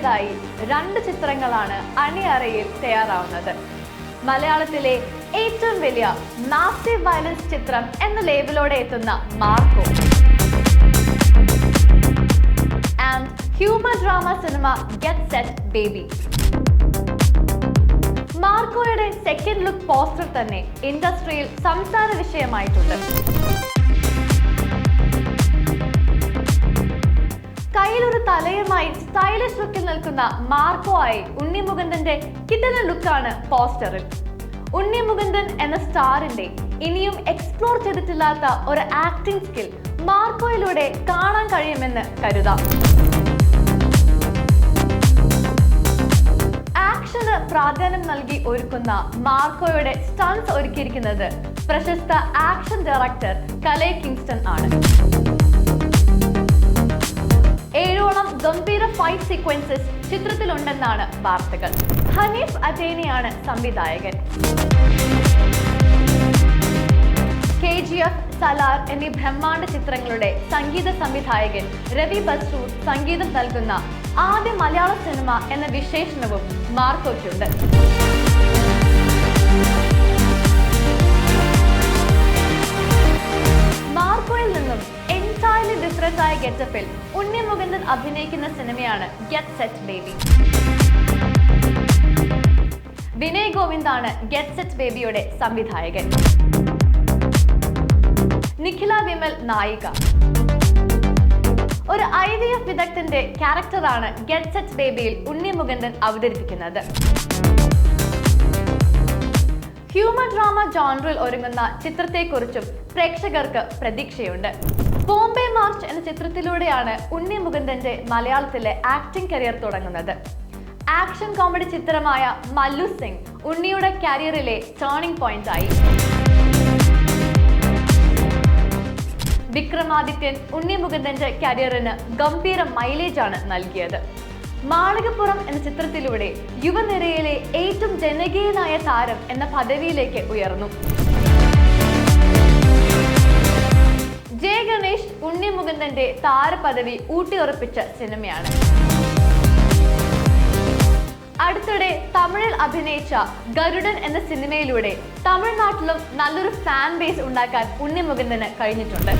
പുതിയതായി രണ്ട് ചിത്രങ്ങളാണ് അണിയറയിൽ തയ്യാറാവുന്നത്. മലയാളത്തിലെ ഏറ്റവും വലിയ മാസീവ് വയലൻസ് ചിത്രം എന്ന ലേബലോടെ എത്തുന്ന Marco. And humour drama cinema get set baby മാർക്കോയുടെ second look poster തന്നെ ഇൻഡസ്ട്രിയിൽ സംസാര വിഷയമായിട്ടുണ്ട്. തലയുമായി സ്റ്റൈലിഷ് ലുക്കിൽ നിൽക്കുന്ന മാർക്കോ ആയി ഉണ്ണി മുകുന്ദന്റെ കിട്ടുന്ന ലുക്കാണ് പോസ്റ്ററിൽ ഉണ്ണി മുകുന്ദൻ എന്ന സ്റ്റാറിന്റെ ഇനിയും എക്സ്പ്ലോർ ചെയ്തിട്ടില്ലാത്ത ഒരു ആക്ടിംഗ് സ്കിൽ മാർക്കോയിലൂടെ കാണാൻ കഴിയുമെന്ന് കരുതാം. ആക്ഷന് പ്രാധാന്യം നൽകി ഒരുക്കുന്ന മാർക്കോയുടെ സ്റ്റൺസ് ഒരുക്കിയിരിക്കുന്നത് പ്രശസ്ത ആക്ഷൻ ഡയറക്ടർ കലേ കിങ്സ്റ്റൺ ആണ്. ഗംഭീര ഫൈറ്റ് സീക്വൻസസ് ചിത്രത്തിലുണ്ടെന്നാണ് വാർത്തകൾ. ഹനീഫ് അജേനിയാണ് സംവിധായകൻ. കെ ജി എഫ് സലാർ എന്നീ ബ്രഹ്മാണ്ഡ ചിത്രങ്ങളുടെ സംഗീത സംവിധായകൻ രവി ബസൂർ സംഗീതം നൽകുന്ന ആദ്യ മലയാള സിനിമ എന്ന വിശേഷണവും മാർക്കോയ്ക്കുണ്ട്. ആയ ഗെറ്റപ്പിൽ ഉണ്ണി മുകുന്ദൻ അഭിനയിക്കുന്ന സിനിമയാണ് ഗെറ്റ് സെറ്റ് ബേബി വിനയ് ഗോവിന്ദാണ് ഗെറ്റ് സെറ്റ് ബേബിയുടെ സംവിധായകൻ. നിഖില വിമൽ നായിക. ഒരു ഐ വി എഫ് വിദഗ്ധന്റെ ക്യാരക്ടറാണ് ഗെറ്റ് സെറ്റ് ബേബിയിൽ ഉണ്ണി മുകുന്ദൻ അവതരിപ്പിക്കുന്നത്. ഹ്യൂമൻ ഡ്രാമ ജോൺറിൽ ഒരുങ്ങുന്ന ചിത്രത്തെക്കുറിച്ചും പ്രേക്ഷകർക്ക് പ്രതീക്ഷയുണ്ട്. ബോംബെ ചിത്രത്തിലൂടെയാണ് ഉണ്ണി മുകുന്ദന്റെ മലയാളത്തിലെ ആക്ടിംഗ് കരിയർ തുടങ്ങുന്നത്. ആക്ഷൻ കോമഡി ചിത്രമായ മല്ലു സിംഗ് ഉണ്ണിയുടെ കരിയറിലെ ടേണിംഗ് പോയിന്റ് ആയി. വിക്രമാദിത്യൻ ഉണ്ണി മുകുന്ദന്റെ കരിയറിന് ഗംഭീര മൈലേജ് ആണ് നൽകിയത്. മാളികപ്പുറം എന്ന ചിത്രത്തിലൂടെ യുവനിരയിലെ ഏറ്റവും ജനകീയനായ താരം എന്ന പദവിയിലേക്ക് ഉയർന്നു. ഗണേഷ് ഉണ്ണി മുകുന്ദന്റെ താരപദവി ഊട്ടിയുറപ്പിച്ച സിനിമയാണ്. അടുത്തിടെ തമിഴിൽ അഭിനയിച്ച ഗരുഡൻ എന്ന സിനിമയിലൂടെ തമിഴ്നാട്ടിലും നല്ലൊരു ഫാൻ ബേസ് ഉണ്ടാക്കാൻ ഉണ്ണി മുകുന്ദന് കഴിഞ്ഞിട്ടുണ്ട്.